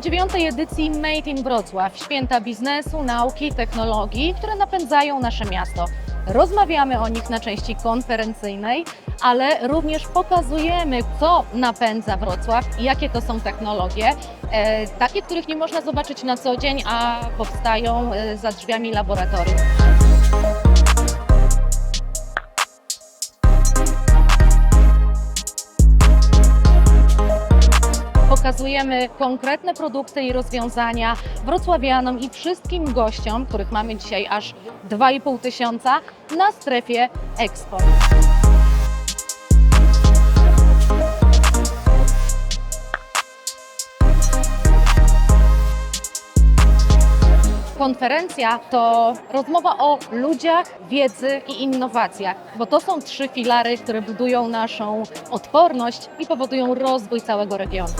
dziewiątej edycji Made in Wrocław, święta biznesu, nauki, technologii, które napędzają nasze miasto. Rozmawiamy o nich na części konferencyjnej, ale również pokazujemy, co napędza Wrocław i jakie to są technologie, e, takie, których nie można zobaczyć na co dzień, a powstają e, za drzwiami laboratorium. Pokazujemy konkretne produkty i rozwiązania wrocławianom i wszystkim gościom, których mamy dzisiaj aż 2,5 tysiąca na strefie Expo. Konferencja to rozmowa o ludziach, wiedzy i innowacjach, bo to są trzy filary, które budują naszą odporność i powodują rozwój całego regionu.